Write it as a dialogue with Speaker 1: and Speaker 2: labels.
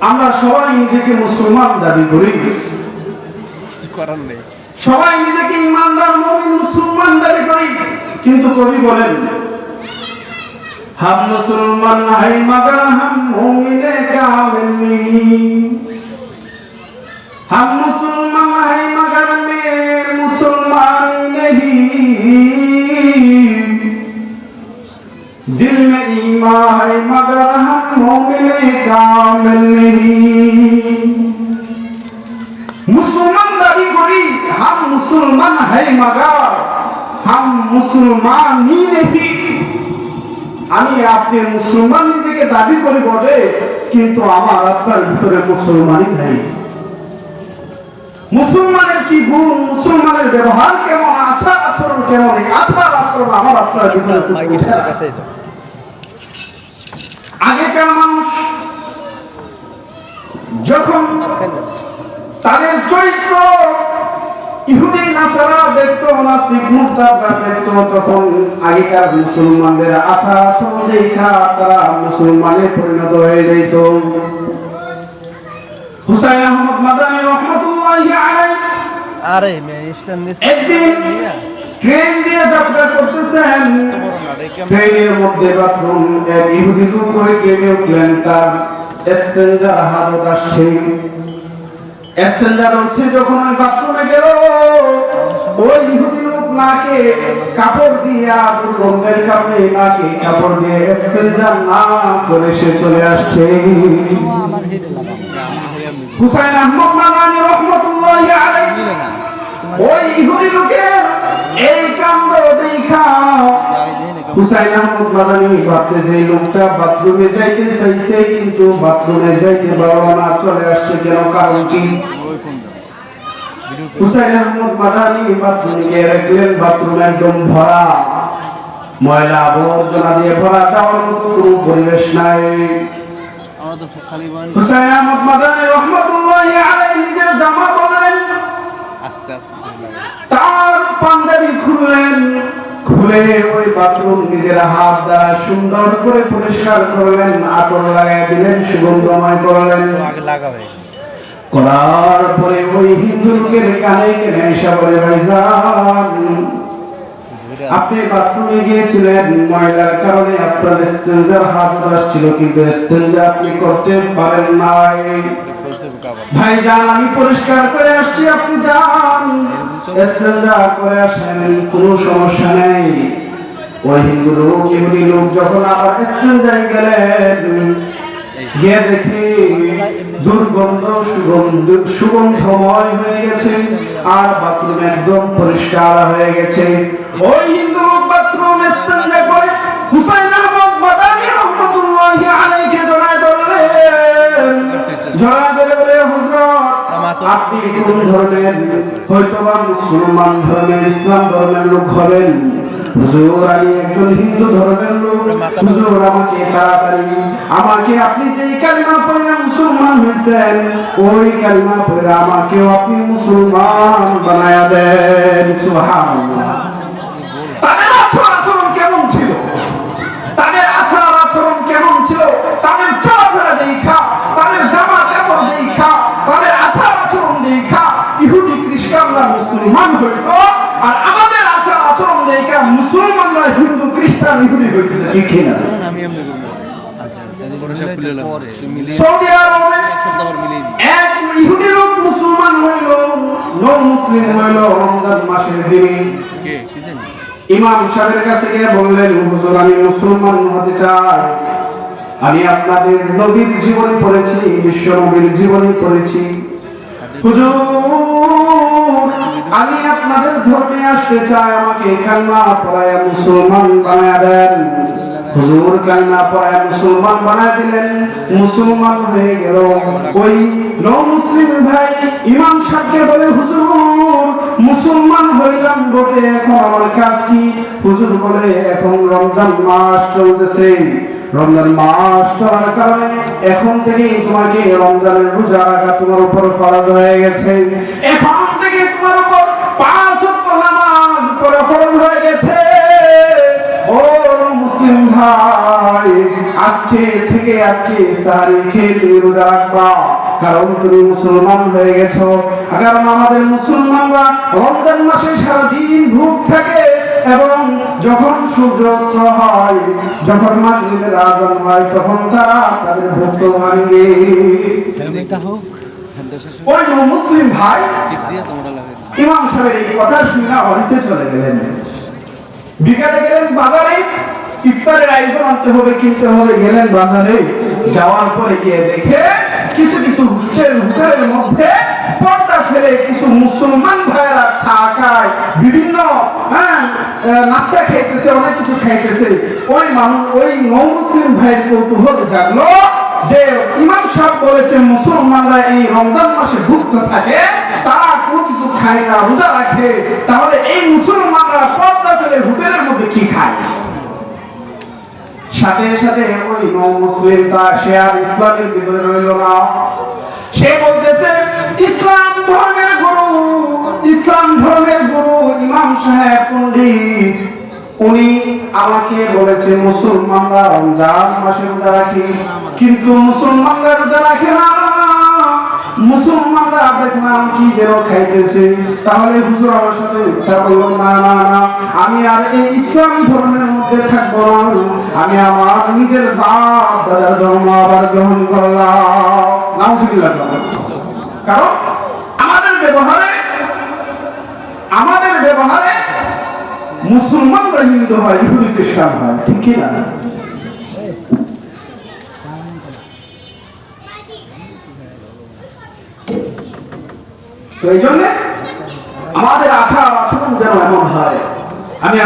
Speaker 1: আমরা সবাই নিজেকে মুসলমান দাবি করি। সবাই নিজেকে ইমানদার মুমিন মুসলমান দাবি করি। কিন্তু কবি বলেন হাম মুসলমান নাই মাগা হাম মুমিনে কামিল হাম दिल में ईमान है मगर हम मोमिने कामिल नहीं मुसलमान दावी करी हम मुसलमान है मगर हम मुसलमान ही नहीं আমি আপনি মুসলমান নিজেকে দাবি করে বটে কিন্তু আমার আপনার ভিতরে মুসলমানই নাই মুসলমানের কি গুণ মুসলমানের ব্যবহার কেমন আচার আচরণ কেমন এই আচার আচরণ আমার আপনার ভিতরে আগেকার মানুষ? যখন তাদের চরিত্র ইহুদি নাসারা দেখতো নাস্তিক মুক্তাবরা দেখতো তখন আগেকার মুসলমানদের আঠা আচরণ দেখা তারা মুসলমানে পরিণত হয়ে যেত। হুসাইন আহমদ মাদানী রহমতুল্লাহি আলাইহি।
Speaker 2: আরে
Speaker 1: একদিন ট্রেন দিয়ে যাত্রা করতেছেন। ট্রেনের মধ্যে বাথরুম এক ইহুদি করে কেঁদে উঠলেন তার এস্তেঞ্জার হাজত আসছে এস্তেঞ্জার যখন ওই বাথরুমে গেল ওই ইহুদি লোক নাকে কাপড় দিয়া দুর্গন্ধের কারণে নাকে কাপড় দিয়ে এস্তেঞ্জার না করে সে চলে আসছে। হুসাইন আহমদ মাদানী রহমতুল্লাহি আলাইহি। ওই ইহুদি লোকের হুসাইন আহমদ মাদানী ভাবতে যে লোকটা বাথরুমে যাইতে চাইছে কিন্তু বাথরুমে যাইতে না চলে আসছে কেন কারণ কি হুসাইন আহমদ মাদানী বাথরুমে গিয়ে দেখলেন বাথরুম একদম ভরা। ময়লা আবর্জনা দিয়ে ভরা যাওয়ার মতো কোনো পরিবেশ নাই। হুসাইন আহমদ মাদানী রহমতুল্লাহি আলাইহি নিজের জামা পরলেন
Speaker 2: আস্তে আস্তে।
Speaker 1: তার পাঞ্জাবি খুললেন খুলে ওই বাথরুম নিজের হাত দ্বারা সুন্দর করে পরিষ্কার করলেন আতর লাগাই দিলেন, সুগন্ধময় করলেন। করার পরে ওই হিন্দু লোকের কানে কেনে এসে বলে, ভাইজান, আপনি বাথরুমে গিয়েছিলেন, ময়লার কারণে আপনার স্টেঞ্জার হাত আসছিল কিন্তু স্টেঞ্জার আপনি করতে পারেন নাই।
Speaker 2: ভাই
Speaker 1: ভাইজান, আমি পরিষ্কার করে আসছি, আপনি যান। ইস্তেঞ্জা করে আসেন, কোনো সমস্যা নেই। ওই হিন্দু লোক, ইহুদি লোক যখন আবার গেলেন, গিয়ে দুর্গন্ধ, সুগন্ধ, সুগন্ধময় হয়ে গেছে আর বাথরুম একদম পরিষ্কার হয়ে গেছে। ওই হিন্দু লোক বাথরুম করে হুসাইন আপনি কোন ধরনের মুসলমান ধর্মের, ইসলাম ধর্মের লোক হবেন? হুজুর আমি একজন হিন্দু ধর্মের লোক। হুজুর আমাকে তাড়াতাড়ি আমাকে আপনি যেই কালিমা পড়ে মুসলমান হয়েছেন ওই কালিমা পড়ে আমাকেও আপনি মুসলমান বানায়া দেন। সুবহানাল্লাহ। আচরণ দেখা মুসলমানরা হিন্দু খ্রিস্টান ইহুদি হইতেছে ঠিক
Speaker 2: আচ্ছা
Speaker 1: সৌদি আরবে
Speaker 2: এক
Speaker 1: ইহুদি লোক মুসলমান হইল নন মুসলিম হইল রমজান মাসের দিনে। ইমাম সাহেবের কাছে গিয়ে বললেন হুজুর আমি মুসলমান হতে চাই। আমি আপনাদের নবীর জীবনী পড়েছি বিশ্ব নবীর জীবনী পড়েছি। হুজুর ধর্মে আসতে চাই আমাকে, কালমা পড়ায় মুসলমান বানায় দেন। হুজুর কালমা পড়ায় মুসলমান বানায় দিলেন, মুসলমান হয়ে গেল। ওই ন মুসলিম ভাই ইমাম সাহেবকে বলে, হুজুর, মুসলমান হইলাম বটে, এখন আমার কাজ কি? হুজুর বলে, এখন রমজান মাস চলতেছে। রমজান মাস চলার কারণে এখন থেকে তোমাকে রমজানের রোজা রাখা তোমার উপর ফরজ হয়ে গেছে। এখন থেকে তোমার উপর পাঁচ হয়ে গেছে ও মুসলিম ভাই আজকে থেকে আজকে রোজা রাখবা। কারণ তুমি মুসলমান হয়ে গেছো। কারণ আমাদের মুসলমানরা রমজান মাসে সারাদিন ভূখ থাকে এবং যখন সূর্য অস্ত হয় যখন মাগরিবের আজান হয় তখন তারা তাদের ভক্ত ভাঙে। ওই মুসলিম ভাই ইমাম সাহেব এই কথা শুনে বাড়িতে চলে গেলেন। বিকালে গেলেন বাজারে। ইফতারের আয়োজন আনতে হবে, কিনতে হবে। গেলেন বাজারে। যাওয়ার পরে গিয়ে দেখে কিছু কিছু হোটেলের মধ্যে পর্দা ফেলে কিছু মুসলমান ভাইয়েরা চা খায়, বিভিন্ন হ্যাঁ নাস্তা খাইতেছে, অনেক কিছু খাইতেছে। ওই মানুষ ওই মুসলিম ভাইয়ের কৌতূহল জাগলো যে ইমাম সাহেব বলেছেন, মুসলমানরা এই রমজান মাসে ভুক্ত থাকে খায় না, রোজা রাখে, তাহলে এই মুসলমানরা পর্দা ফেলে হোটেলের মধ্যে কি খায়? সাথে সাথে ওই নৌ মুসলিম তার আর ইসলামের ভিতরে রইল না। সে বলতেছে, ইসলাম ধর্মের গুরু, ইসলাম ধর্মের গুরু ইমাম সাহেব পণ্ডিত। উনি আমাকে বলেছে, মুসলমানরা রমজান মাসে রোজা রাখি, কিন্তু মুসলমানরা রোজা রাখে না। মুসলমানরা দেখলাম কি যেন খাইতেছে? তাহলে হুজুর আমার সাথে না না না, আমি আর এই ধর্মের মধ্যে আমি আমার নিজের বাপ, দাদার আবার গ্রহণ করলাম। কারণ আমাদের ব্যবহারে আমাদের ব্যবহারে মুসলমানরা হিন্দু হয়, ইহুদি খ্রিস্টান হয়, ঠিক কি তো জন্য আমাদের আচার আচরণ যেন এমন হয়। আমি